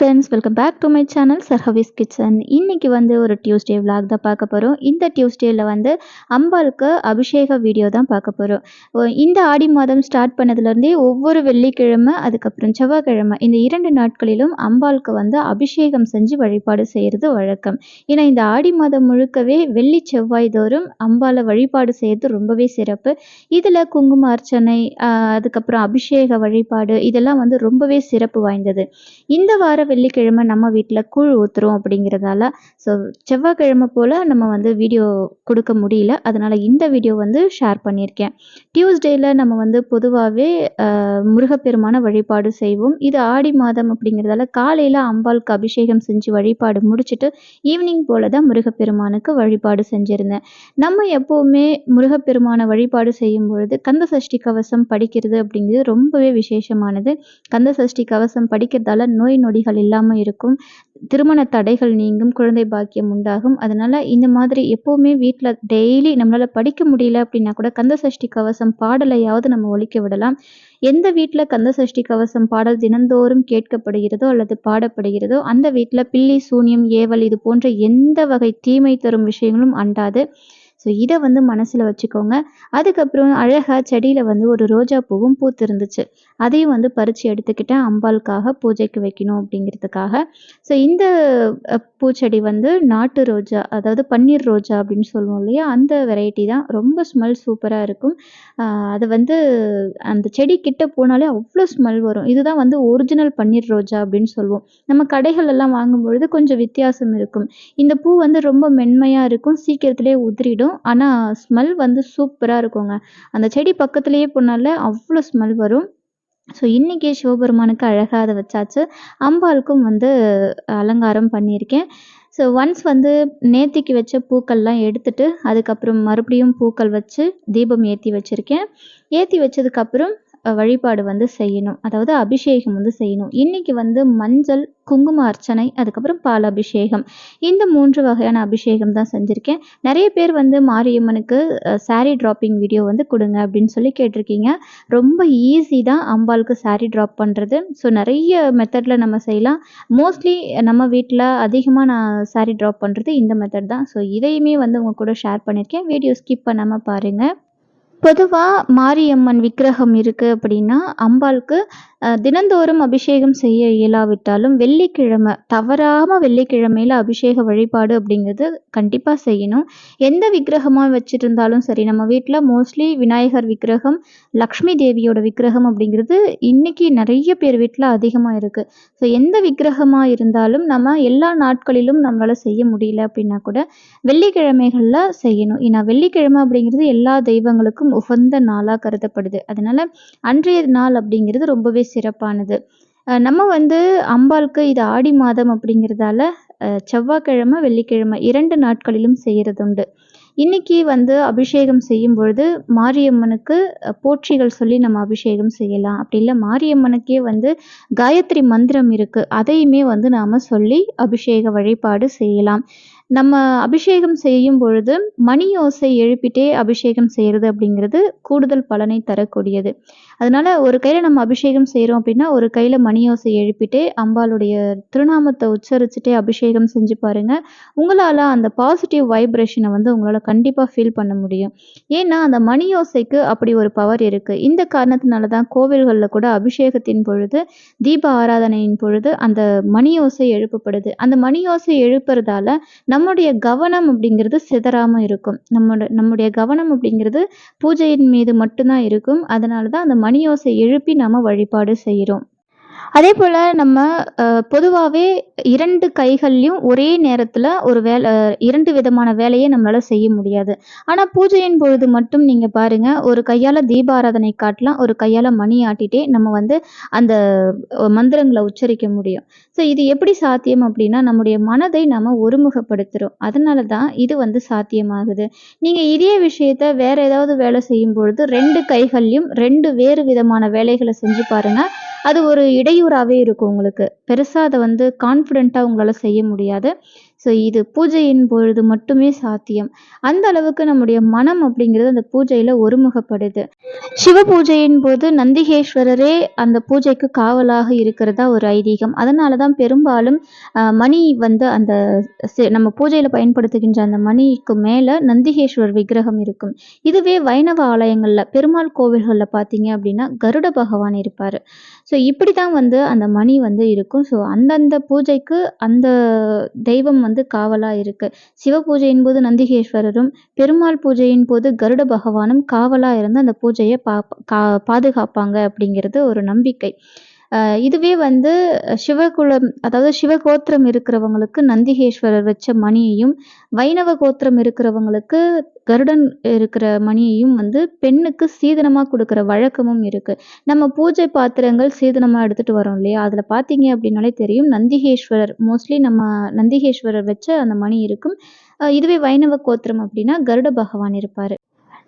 Friends welcome back to my channel சர்ஹவிஸ் kitchen இன்றைக்கி வந்து ஒரு டியூஸ்டே vlog தான் பார்க்க போகிறோம் இந்த டியூஸ்டேயில் வந்து அம்பாளுக்கு அபிஷேக வீடியோ தான் பார்க்க போகிறோம் இந்த ஆடி மாதம் ஸ்டார்ட் பண்ணதுலேருந்தே ஒவ்வொரு வெள்ளிக்கிழமை அதுக்கப்புறம் செவ்வாய்க்கிழமை இந்த இரண்டு நாட்களிலும் அம்பாளுக்கு வந்து அபிஷேகம் செஞ்சு வழிபாடு செய்கிறது வழக்கம். ஏன்னா இந்த ஆடி மாதம் முழுக்கவே வெள்ளி செவ்வாய் தோறும் அம்பாளை வழிபாடு செய்கிறது ரொம்பவே சிறப்பு. இதில் குங்கும அர்ச்சனை அதுக்கப்புறம் அபிஷேக வழிபாடு இதெல்லாம் வந்து ரொம்பவே சிறப்பு வாய்ந்தது. இந்த வார வெள்ளிக்கிழமை நம்ம வீட்டில் கூழ் ஊற்றுறோம் அப்படிங்கிறதால ஸோ செவ்வாய்க்கிழமை போல் நம்ம வந்து வீடியோ கொடுக்க முடியல. அதனால் இந்த வீடியோ வந்து ஷேர் பண்ணியிருக்கேன். டியூஸ்டேயில் நம்ம வந்து பொதுவாகவே முருகப்பெருமான வழிபாடு செய்வோம். இது ஆடி மாதம் அப்படிங்கிறதால காலையில் அம்பாளுக்கு அபிஷேகம் செஞ்சு வழிபாடு முடிச்சுட்டு ஈவினிங் போல் தான் முருகப்பெருமானுக்கு வழிபாடு செஞ்சுருந்தேன். நம்ம எப்போவுமே முருகப்பெருமான வழிபாடு செய்யும் பொழுது கந்த சஷ்டி கவசம் படிக்கிறது அப்படிங்கிறது ரொம்பவே விசேஷமானது. கந்த சஷ்டி கவசம் படிக்கிறதால நோய் நொடிகள் இல்லாமல் இருக்கும். திருமண தடைகள் நீங்கும் குழந்தை பாக்கியம் உண்டாகும். அதனால் இந்த மாதிரி எப்போவுமே வீட்டில் டெய்லி நம்மளால் படிக்க முடியல அப்படின்னா கூட கந்த சஷ்டி கவசம் பாடலையாவது நம்ம ஒழிக்க விடலாம். எந்த வீட்டில் கந்த சஷ்டி கவசம் பாடல் தினந்தோறும் கேட்கப்படுகிறதோ அல்லது பாடப்படுகிறதோ அந்த வீட்டில் பில்லி சூனியம் ஏவல் இது போன்ற எந்த வகை தீமை தரும் விஷயங்களும் அண்டாது. ஸோ இதை வந்து மனசில் வச்சுக்கோங்க. அதுக்கப்புறம் அழகாக செடியில் வந்து ஒரு ரோஜா பூவும் பூத்திருந்துச்சு. அதையும் வந்து பறித்து எடுத்துக்கிட்டேன் அம்பாளுக்காக பூஜைக்கு வைக்கணும் அப்படிங்கிறதுக்காக. ஸோ இந்த பூச்செடி வந்து நாட்டு ரோஜா அதாவது பன்னீர் ரோஜா அப்படின்னு சொல்லுவோம் இல்லையா? அந்த வெரைட்டி தான். ரொம்ப ஸ்மெல் சூப்பராக இருக்கும். அது வந்து அந்த செடி கிட்ட போனாலே அவ்வளோ ஸ்மெல் வரும். இதுதான் வந்து ஒரிஜினல் பன்னீர் ரோஜா அப்படின்னு சொல்லுவோம். நம்ம கடைகளெல்லாம் வாங்கும்பொழுது வாங்கும் பொழுது கொஞ்சம் வித்தியாசம் இருக்கும். இந்த பூ வந்து ரொம்ப மென்மையாக இருக்கும். சீக்கிரத்திலே உதிரிடும். ஆனால் ஸ்மெல் வந்து சூப்பராக இருக்குங்க. அந்த செடி பக்கத்துலேயே போனால அவ்வளோ ஸ்மெல் வரும். ஸோ இன்றைக்கி சிவபெருமானுக்கு அழகாக அதை வச்சாச்சு. அம்பாளுக்கும் வந்து அலங்காரம் பண்ணியிருக்கேன். ஸோ ஒன்ஸ் வந்து நேத்திக்கு வச்ச பூக்கள்லாம் எடுத்துட்டு அதுக்கப்புறம் மறுபடியும் பூக்கள் வச்சு தீபம் ஏற்றி வச்சுருக்கேன். ஏற்றி வச்சதுக்கப்புறம் வழிபாடு வந்து செய்யணும். அதாவது அபிஷேகம் வந்து செய்யணும். இன்றைக்கி வந்து மஞ்சள் குங்கும அர்ச்சனை அதுக்கப்புறம் பால் அபிஷேகம். இந்த மூன்று வகையான அபிஷேகம் தான் செஞ்சுருக்கேன். நிறைய பேர் வந்து மாரியம்மனுக்கு சாரீ ட்ராப்பிங் வீடியோ வந்து கொடுங்க அப்படின்னு சொல்லி கேட்டிருக்கீங்க. ரொம்ப ஈஸி தான் அம்பாளுக்கு சாரீ ட்ராப் பண்ணுறது ஸோ நிறைய மெத்தடில் நம்ம செய்யலாம். மோஸ்ட்லி நம்ம வீட்டில் அதிகமாக நான் சாரீ ட்ராப் பண்ணுறது இந்த மெத்தட் தான். ஸோ இதையுமே வந்து உங்கள் கூட ஷேர் பண்ணியிருக்கேன். வீடியோ ஸ்கிப் பண்ணாமல் பாருங்கள் பொதுவாக மாரியம்மன் விக்கிரகம் இருக்குது அப்படின்னா அம்பாளுக்கு தினந்தோறும் அபிஷேகம் செய்ய இயலாவிட்டாலும் வெள்ளிக்கிழமை தவறாமல் வெள்ளிக்கிழமையில் அபிஷேக வழிபாடு அப்படிங்கிறது கண்டிப்பாக செய்யணும். எந்த விக்கிரகமாக வச்சுருந்தாலும் சரி நம்ம வீட்டில் மோஸ்ட்லி விநாயகர் விக்கிரகம் லக்ஷ்மி தேவியோட விக்கிரகம் அப்படிங்கிறது இன்னைக்கு நிறைய பேர் வீட்டில் அதிகமாக இருக்குது ஸோ எந்த விக்கிரகமாக இருந்தாலும் நம்ம எல்லா நாட்களிலும் நம்மளால் செய்ய முடியல அப்படின்னா கூட வெள்ளிக்கிழமைகளில் செய்யணும். ஏன்னா வெள்ளிக்கிழமை அப்படிங்கிறது எல்லா தெய்வங்களுக்கும் உகந்த நாளாக கருதப்படுது. அதனால அன்றைய நாள் அப்படிங்கிறது ரொம்பவே சிறப்பானது. நம்ம வந்து அம்பாளுக்கு இது ஆடி மாதம் அப்படிங்கிறதால அஹ் செவ்வாய்க்கிழமை வெள்ளிக்கிழமை இரண்டு நாட்களிலும் செய்கிறதுண்டு இன்னைக்கு வந்து அபிஷேகம் செய்யும் பொழுது மாரியம்மனுக்கு போற்றிகள் சொல்லி நம்ம அபிஷேகம் செய்யலாம். அப்படி இல்லை மாரியம்மனுக்கே வந்து காயத்ரி மந்திரம் இருக்கு. அதையுமே வந்து நாம சொல்லி அபிஷேக வழிபாடு செய்யலாம். நம்ம அபிஷேகம் செய்யும் பொழுது மணி ஓசை எழுப்பிட்டே அபிஷேகம் செய்கிறது அப்படிங்கிறது கூடுதல் பலனை தரக்கூடியது. அதனால ஒரு கையில் நம்ம அபிஷேகம் செய்கிறோம் அப்படின்னா ஒரு கையில் மணி ஓசை எழுப்பிட்டே அம்பாளுடைய திருநாமத்தை உச்சரிச்சுட்டே அபிஷேகம் செஞ்சு பாருங்க. உங்களால் அந்த பாசிட்டிவ் வைப்ரேஷனை வந்து உங்களால் கண்டிப்பாக ஃபீல் பண்ண முடியும். ஏன்னா அந்த மணி ஓசைக்கு அப்படி ஒரு பவர் இருக்குது இந்த காரணத்தினால தான் கோவில்களில் கூட அபிஷேகத்தின் பொழுது தீப ஆராதனையின் பொழுது அந்த மணி ஓசை எழுப்பப்படுது. அந்த மணி ஓசை எழுப்புறதால நம்முடைய கவனம் அப்படிங்கிறது சிதறாமல் இருக்கும். நம்மளோட நம்முடைய கவனம் அப்படிங்கிறது பூஜையின் மீது மட்டும்தான் இருக்கும். அதனால தான் அந்த மணியோசை எழுப்பி நாம வழிபாடு செய்கிறோம் அதே போல் நம்ம பொதுவாகவே இரண்டு கைகள்லையும் ஒரே நேரத்தில் ஒரு வேலை இரண்டு விதமான வேலையை நம்மளால் செய்ய முடியாது. ஆனால் பூஜையின் பொழுது மட்டும் நீங்கள் பாருங்கள் ஒரு கையால் தீபாராதனை காட்டலாம் ஒரு கையால் மணி ஆட்டிகிட்டே நம்ம வந்து அந்த மந்திரங்களை உச்சரிக்க முடியும். ஸோ இது எப்படி சாத்தியம் அப்படின்னா நம்முடைய மனதை நம்ம ஒருமுகப்படுத்துகிறோம் அதனால தான் இது வந்து சாத்தியமாகுது. நீங்கள் இதே விஷயத்த வேற ஏதாவது வேலை செய்யும் பொழுது ரெண்டு கைகள்லையும் ரெண்டு வேறு விதமான வேலைகளை செஞ்சு பாருங்க. அது ஒரு இடையூறாகவே இருக்கும் உங்களுக்கு. பெருசாக அதை வந்து கான்ஃபிடெண்ட்டாக உங்களால் செய்ய முடியாது. ஸோ இது பூஜையின் பொழுது மட்டுமே சாத்தியம். அந்த அளவுக்கு நம்முடைய மனம் அப்படிங்கிறது அந்த பூஜையில் ஒருமுகப்படுது. சிவ பூஜையின் போது நந்திகேஸ்வரரே அந்த பூஜைக்கு காவலாக இருக்கிறதா ஒரு ஐதீகம். அதனால தான் பெரும்பாலும் மணி வந்து அந்த நம்ம பூஜையில் பயன்படுத்துகின்ற அந்த மணிக்கு மேலே நந்திகேஸ்வரர் விக்கிரகம் இருக்கும். இதுவே வைணவ ஆலயங்களில் பெருமாள் கோவில்களில் பார்த்தீங்க அப்படின்னா கருட பகவான் இருப்பார். ஸோ இப்படி தான் வந்து அந்த மணி வந்து இருக்கும். ஸோ அந்தந்த பூஜைக்கு அந்த தெய்வம் வந்து காவலாக இருக்குது சிவ பூஜையின் போது நந்திகேஸ்வரரும் பெருமாள் பூஜையின் போது கருட பகவானும் காவலாக இருந்து அந்த பூஜையை பா கா பாதுகாப்பாங்க அப்படிங்கிறது ஒரு நம்பிக்கை. இதுவே வந்து சிவகுலம் அதாவது சிவகோத்திரம் இருக்கிறவங்களுக்கு நந்திகேஸ்வரர் வச்ச மணியையும் வைணவ கோத்திரம் இருக்கிறவங்களுக்கு கருடன் இருக்கிற மணியையும் வந்து பெண்ணுக்கு சீதனமாக கொடுக்குற வழக்கமும் இருக்கு. நம்ம பூஜை பாத்திரங்கள் சீதனமாக எடுத்துட்டு வரோம் இல்லையா? அதில் பார்த்தீங்க அப்படின்னாலே தெரியும் நந்திகேஸ்வரர். மோஸ்ட்லி நம்ம நந்திகேஸ்வரர் வச்ச அந்த மணி இருக்கும். இதுவே வைணவ கோத்திரம் அப்படின்னா கருட பகவான் இருப்பார்.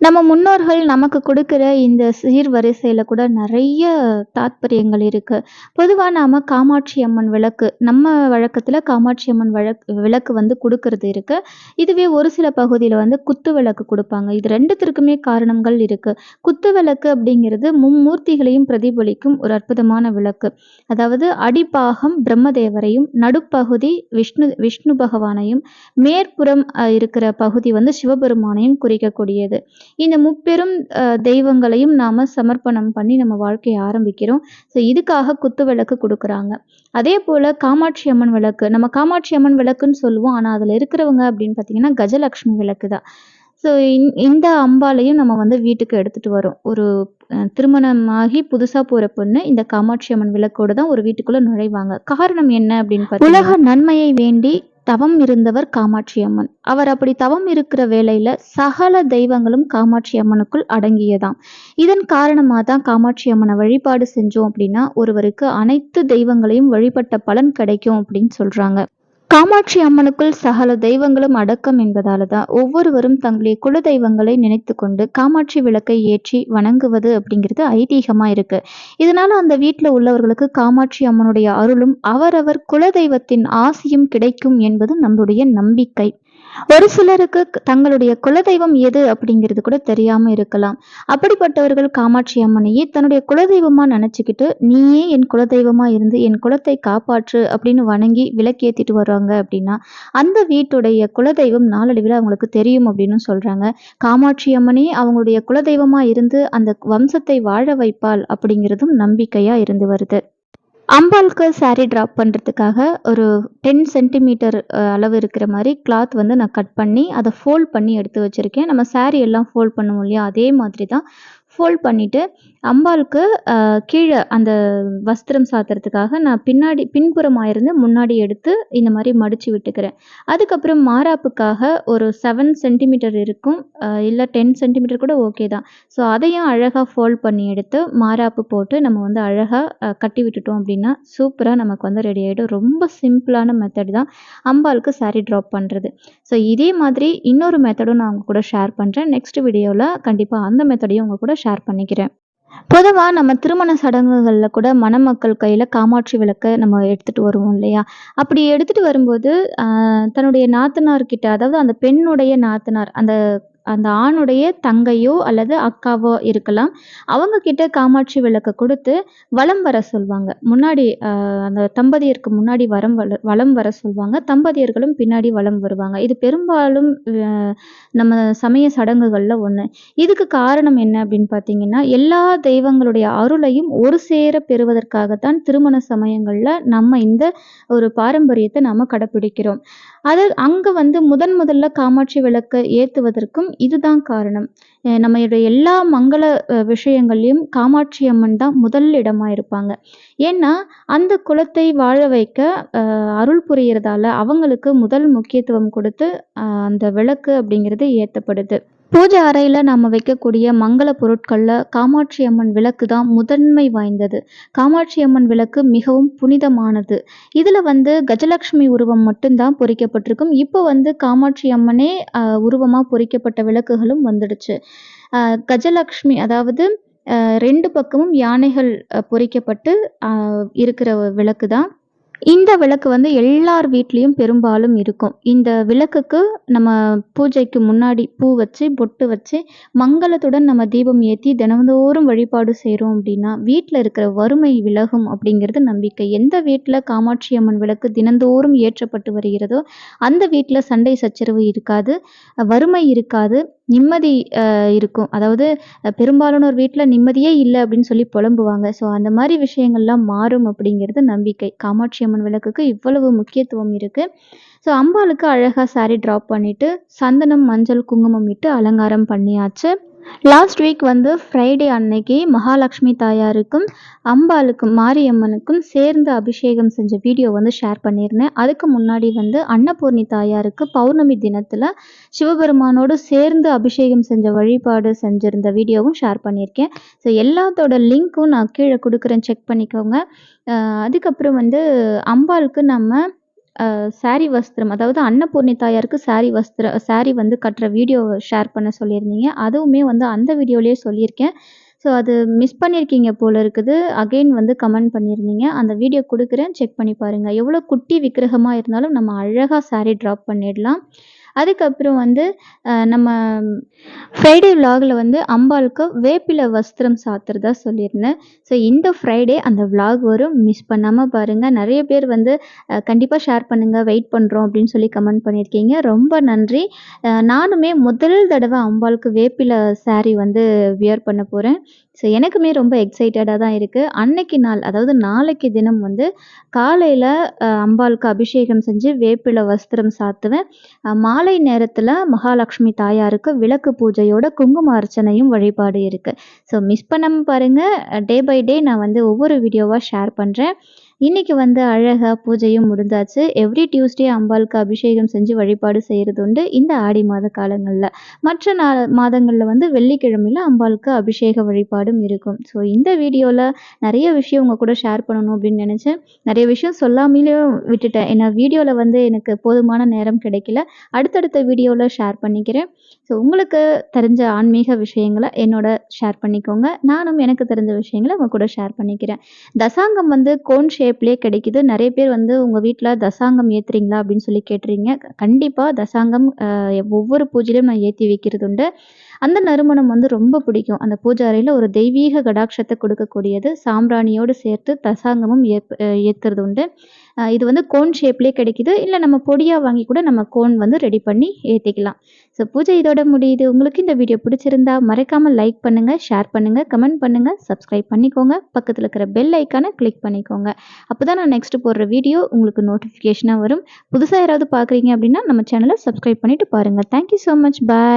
நம்ம முன்னோர்கள் நமக்கு கொடுக்குற இந்த சீர்வரிசையில் கூட நிறைய தாத்பரியங்கள் இருக்குது பொதுவாக நாம் காமாட்சி அம்மன் விளக்கு நம்ம வழக்கத்தில் காமாட்சி அம்மன் வழக்கு விளக்கு வந்து கொடுக்கறது இருக்குது இதுவே ஒரு சில பகுதியில் வந்து குத்து விளக்கு கொடுப்பாங்க. இது ரெண்டுத்திற்குமே காரணங்கள் இருக்குது குத்து விளக்கு அப்படிங்கிறது மும்மூர்த்திகளையும் பிரதிபலிக்கும் ஒரு அற்புதமான விளக்கு. அதாவது அடிப்பாகம் பிரம்மதேவரையும் நடுப்பகுதி விஷ்ணு விஷ்ணு பகவானையும் மேற்புறம் இருக்கிற பகுதி வந்து சிவபெருமானையும் குறிக்கக்கூடியது. இந்த முப்பெரும் தெய்வங்களையும் நாம சமர்ப்பணம் பண்ணி நம்ம வாழ்க்கையை ஆரம்பிக்கிறோம். ஸோ இதுக்காக குத்து விளக்கு கொடுக்குறாங்க. அதே போல் காமாட்சி அம்மன் விளக்கு. நம்ம காமாட்சி அம்மன் விளக்குன்னு சொல்லுவோம். ஆனால் அதில் இருக்கிறவங்க அப்படின்னு பார்த்தீங்கன்னா கஜலக்ஷ்மி விளக்கு தான். ஸோ இந்த அம்பாலையும் நம்ம வந்து வீட்டுக்கு எடுத்துகிட்டு வரோம். ஒரு திருமணமாகி புதுசாக போகிற பொண்ணு இந்த காமாட்சி அம்மன் விளக்கோடு தான் ஒரு வீட்டுக்குள்ளே நுழைவாங்க. காரணம் என்ன அப்படின்னு பார்த்தீங்கன்னா உலக நன்மையை வேண்டி தவம் இருந்தவர் காமாட்சி அம்மன் அவர் அப்படி தவம் இருக்கிற வேளையில சகல தெய்வங்களும் காமாட்சி அம்மனுக்குள் அடங்கியதாம். இதன் காரணமாக தான் காமாட்சி அம்மனை வழிபாடு செஞ்சோம் அப்படின்னா ஒருவருக்கு அனைத்து தெய்வங்களையும் வழிபட்ட பலன் கிடைக்கும் அப்படின்னு சொல்றாங்க. காமாட்சி அம்மனுக்குள் சகல தெய்வங்களும் அடக்கம் என்பதால தான் ஒவ்வொருவரும் தங்களுடைய குல தெய்வங்களை நினைத்து கொண்டு காமாட்சி விளக்கை ஏற்றி வணங்குவது அப்படிங்கிறது ஐதீகமா இருக்கு. இதனால அந்த வீட்டில் உள்ளவர்களுக்கு காமாட்சி அம்மனுடைய அருளும் அவரவர் குல தெய்வத்தின் ஆசியும் கிடைக்கும் என்பது நம்முடைய நம்பிக்கை. ஒரு சிலருக்கு தங்களுடைய குலதெய்வம் எது அப்படிங்கிறது கூட தெரியாம இருக்கலாம். அப்படிப்பட்டவர்கள் காமாட்சி அம்மனையே தன்னுடைய குலதெய்வமா நினைச்சுக்கிட்டு நீயே என் குலதெய்வமா இருந்து என் குலத்தை காப்பாற்று அப்படின்னு வணங்கி விளக்கேத்திட்டு வருவாங்க அப்படின்னா அந்த வீட்டுடைய குலதெய்வம் நாளடைவில் அவங்களுக்கு தெரியும் அப்படின்னு சொல்றாங்க. காமாட்சி அம்மனே அவங்களுடைய குலதெய்வமா இருந்து அந்த வம்சத்தை வாழ வைப்பாள் அப்படிங்கிறதும் நம்பிக்கையா இருந்து வருது. அம்பாளுக்கு சாரீ ட்ராப் பண்ணுறதுக்காக ஒரு டென் சென்டிமீட்டர் அளவு இருக்கிற மாதிரி கிளாத் வந்து நான் கட் பண்ணி அதை ஃபோல்ட் பண்ணி எடுத்து வச்சுருக்கேன். நம்ம சாரீ எல்லாம் ஃபோல்ட் பண்ணுவோம் இல்லையா? அதே மாதிரி தான் ஃபோல்ட் பண்ணிவிட்டு அம்பாளுக்கு கீழே அந்த வஸ்திரம் சாத்துறதுக்காக நான் பின்னாடி பின்புறமாக இருந்து முன்னாடி எடுத்து இந்த மாதிரி மடித்து விட்டுக்கிறேன். அதுக்கப்புறம் மாறாப்புக்காக ஒரு செவன் சென்டிமீட்டர் இருக்கும். இல்லை டென் சென்டிமீட்டர் கூட ஓகே தான். ஸோ அதையும் அழகாக ஃபோல்ட் பண்ணி எடுத்து மாராப்பு போட்டு நம்ம வந்து அழகாக கட்டி விட்டுட்டோம் அப்படின்னா சூப்பராக நமக்கு வந்து ரெடி ஆகிடும் ரொம்ப சிம்பிளான மெத்தட் தான் அம்பாளுக்கு saree ட்ராப் பண்ணுறது ஸோ இதே மாதிரி இன்னொரு மெத்தடும் நான் உங்கள் கூட ஷேர் பண்ணுறேன் நெக்ஸ்ட் வீடியோவில் கண்டிப்பாக அந்த மெத்தடையும் உங்கள் கூட ஷேர் பண்ணிக்கிறேன். பொதுவாக நம்ம திருமண சடங்குகளில் கூட மணமக்கள் கையில் காமாட்சி விளக்கை நம்ம எடுத்துகிட்டு வருவோம் இல்லையா? அப்படி எடுத்துகிட்டு வரும்போது தன்னுடைய நாத்தனார்கிட்ட அதாவது அந்த பெண்ணுடைய நாத்தனார் அந்த அந்த ஆணுடைய தங்கையோ அல்லது அக்காவோ இருக்கலாம். அவங்க கிட்ட காமாட்சி விளக்கை கொடுத்து வலம் வர சொல்வாங்க. முன்னாடி அந்த தம்பதியருக்கு முன்னாடி வரம் வல வலம் வர சொல்வாங்க. தம்பதியர்களும் பின்னாடி வலம் வருவாங்க. இது பெரும்பாலும் நம்ம சமய சடங்குகளில் ஒன்று இதுக்கு காரணம் என்ன அப்படின்னு பார்த்தீங்கன்னா எல்லா தெய்வங்களுடைய அருளையும் ஒரு சேர பெறுவதற்காகத்தான் திருமண சமயங்களில் நம்ம இந்த ஒரு பாரம்பரியத்தை நாம் கடைப்பிடிக்கிறோம் அது அங்கே வந்து முதன் முதல்ல காமாட்சி விளக்கை ஏற்றுவதற்கும் இதுதான் காரணம். நம்மளுடைய எல்லா மங்கள விஷயங்கள்லையும் காமாட்சி அம்மன் தான் முதல் இடமா இருப்பாங்க. ஏன்னா அந்த குலத்தை வாழ வைக்க அருள் புரியறதால அவங்களுக்கு முதல் முக்கியத்துவம் கொடுத்து அந்த விளக்கு அப்படிங்கிறது ஏற்றப்படுது பூஜை அறையில் நாம் வைக்கக்கூடிய மங்கள பொருட்களில் காமாட்சி அம்மன் விளக்கு தான் முதன்மை வாய்ந்தது. காமாட்சி அம்மன் விளக்கு மிகவும் புனிதமானது. இதில் வந்து கஜலட்சுமி உருவம் மட்டும்தான் பொறிக்கப்பட்டிருக்கும். இப்போ வந்து காமாட்சி அம்மனே உருவமாக பொறிக்கப்பட்ட விளக்குகளும் வந்துடுச்சு. கஜலக்ஷ்மி அதாவது ரெண்டு பக்கமும் யானைகள் பொறிக்கப்பட்டு இருக்கிற விளக்கு தான். இந்த விளக்கு வந்து எல்லார் வீட்லேயும் பெரும்பாலும் இருக்கும். இந்த விளக்குக்கு நம்ம பூஜைக்கு முன்னாடி பூ வச்சு பொட்டு வச்சு மங்களத்துடன் நம்ம தீபம் ஏற்றி தினந்தோறும் வழிபாடு செய்கிறோம் அப்படின்னா வீட்டில் இருக்கிற வறுமை விலகும் அப்படிங்கிறது நம்பிக்கை. எந்த வீட்டில் காமாட்சி அம்மன் விளக்கு தினந்தோறும் ஏற்றப்பட்டு வருகிறதோ அந்த வீட்டில் சண்டை சச்சரவு இருக்காது வறுமை இருக்காது. நிம்மதி இருக்கும். அதாவது பெரும்பாலானோர் வீட்டில் நிம்மதியே இல்லை அப்படின்னு சொல்லி புலம்புவாங்க. ஸோ அந்த மாதிரி விஷயங்கள்லாம் மாறும் அப்படிங்கிறது நம்பிக்கை. காமாட்சி அம்மன் விளக்குக்கு இவ்வளவு முக்கியத்துவம் இருக்குது ஸோ அம்பாளுக்கு அழகாக சாரீ ட்ராப் பண்ணிவிட்டு சந்தனம் மஞ்சள் குங்குமம் இட்டு அலங்காரம் பண்ணியாச்சு. லாஸ்ட் வீக் வந்து ஃப்ரைடே அன்னைக்கு மகாலட்சுமி தாயாருக்கும் அம்பாளுக்கும் மாரியம்மனுக்கும் சேர்ந்து அபிஷேகம் செஞ்ச வீடியோ வந்து ஷேர் பண்ணியிருந்தேன். அதுக்கு முன்னாடி வந்து அன்னபூர்ணி தாயாருக்கு பௌர்ணமி தினத்தில் சிவபெருமானோடு சேர்ந்து அபிஷேகம் செஞ்ச வழிபாடு செஞ்சுருந்த வீடியோவும் ஷேர் பண்ணியிருக்கேன். ஸோ எல்லாத்தோட லிங்க்கும் நான் கீழே கொடுக்குறேன். செக் பண்ணிக்கோங்க. அதுக்கப்புறம் வந்து அம்பாளுக்கு நம்ம சாரி வஸ்திரம் அதாவது அன்னபூர்ணி தாயாருக்கு சாரி வஸ்திர சாரி வந்து கட்டுற வீடியோ ஷேர் பண்ண சொல்லியிருந்தீங்க. அதுவுமே வந்து அந்த வீடியோலேயே சொல்லியிருக்கேன். ஸோ அது மிஸ் பண்ணியிருக்கீங்க போல் இருக்குது. அகெயின் வந்து கமெண்ட் பண்ணியிருந்தீங்க. அந்த வீடியோ கொடுக்குறேன். செக் பண்ணி பாருங்கள் எவ்வளோ குட்டி விக்கிரகமாக இருந்தாலும் நம்ம அழகாக சாரீ ட்ராப் பண்ணிடலாம். அதுக்கப்புறம் வந்து நம்ம ஃப்ரைடே விலாகில் வந்து அம்பாளுக்கு வேப்பிலை வஸ்திரம் சாத்துறதா சொல்லியிருந்தேன். ஸோ இந்த ஃப்ரைடே அந்த விலாக் வரும். மிஸ் பண்ணாமல் பாருங்கள் நிறைய பேர் வந்து கண்டிப்பாக ஷேர் பண்ணுங்கள் வெயிட் பண்ணுறோம் அப்படின்னு சொல்லி கமெண்ட் பண்ணியிருக்கீங்க. ரொம்ப நன்றி. நானுமே முதல் தடவை அம்பாளுக்கு வேப்பிலை சாரீ வந்து வியர் பண்ண போகிறேன் ஸோ எனக்குமே ரொம்ப எக்ஸைட்டடாக தான் இருக்குது அன்னைக்கு நாள் அதாவது நாளைக்கு தினம் வந்து காலையில் அம்பாளுக்கு அபிஷேகம் செஞ்சு வேப்பிலை வஸ்திரம் சாத்துவேன். மாலை நேரத்தில் மகாலட்சுமி தாயாருக்கு விளக்கு பூஜையோட குங்கும அர்ச்சனையும் வழிபாடு இருக்குது ஸோ மிஸ் பண்ணாமல் பாருங்கள் டே பை டே நான் வந்து ஒவ்வொரு வீடியோவாக ஷேர் பண்ணுறேன் இன்றைக்கி வந்து அழகாக பூஜையும் முடிஞ்சாச்சு எவ்ரி டியூஸ்டே அம்பாளுக்கு அபிஷேகம் செஞ்சு வழிபாடு செய்கிறது உண்டு இந்த ஆடி மாத காலங்களில். மற்ற நா மாதங்களில் வந்து வெள்ளிக்கிழமையில் அம்பாளுக்கு அபிஷேக வழிபாடும் இருக்கும். ஸோ இந்த வீடியோவில் நிறைய விஷயம் உங்கள் கூட ஷேர் பண்ணணும் அப்படின்னு நினச்சேன். நிறைய விஷயம் சொல்லாமலேயும் விட்டுட்டேன். ஏன்னா வீடியோவில் வந்து எனக்கு போதுமான நேரம் கிடைக்கல. அடுத்தடுத்த வீடியோவில் ஷேர் பண்ணிக்கிறேன். ஸோ உங்களுக்கு தெரிஞ்ச ஆன்மீக விஷயங்களை என்னோட ஷேர் பண்ணிக்கோங்க. நானும் எனக்கு தெரிஞ்ச விஷயங்களை உங்கள் கூட ஷேர் பண்ணிக்கிறேன். தசாங்கம் வந்து கோன் ஷேப் ஷேப்லேயே கிடைக்குது. நிறைய பேர் வந்து உங்கள் வீட்டில் தசாங்கம் ஏற்றுறீங்களா அப்படின்னு சொல்லி கேட்டுறீங்க கண்டிப்பாக தசாங்கம் ஒவ்வொரு பூஜையிலும் நான் ஏற்றி வைக்கிறது உண்டு அந்த நறுமணம் வந்து ரொம்ப பிடிக்கும். அந்த பூஜை அறையில் ஒரு தெய்வீக கடாட்சத்தை கொடுக்கக்கூடியது. சாம்பிராணியோடு சேர்த்து தசாங்கமும் ஏப் ஏற்றுறது உண்டு. இது வந்து கோன் ஷேப்லேயே கிடைக்கிது. இல்லை நம்ம பொடியாக வாங்கி கூட நம்ம கோன் வந்து ரெடி பண்ணி ஏற்றிக்கலாம் ஸோ பூஜை இதோட முடியுது. உங்களுக்கு இந்த வீடியோ பிடிச்சிருந்தா மறக்காமல் லைக் பண்ணுங்கள் ஷேர் பண்ணுங்கள் கமெண்ட் பண்ணுங்கள் சப்ஸ்கிரைப் பண்ணிக்கோங்க. பக்கத்தில் இருக்கிற பெல் ஐக்கானை கிளிக் பண்ணிக்கோங்க. அப்போ தான் நான் நெக்ஸ்ட் போடுற வீடியோ உங்களுக்கு நோட்டிஃபிகேஷனாக வரும். புதுசாக யாராவது பார்க்குறீங்க அப்படின்னா நம்ம சேனலை சப்ஸ்கிரைப் பண்ணிவிட்டு பாருங்கள் தேங்க்யூ ஸோ மச் பாய்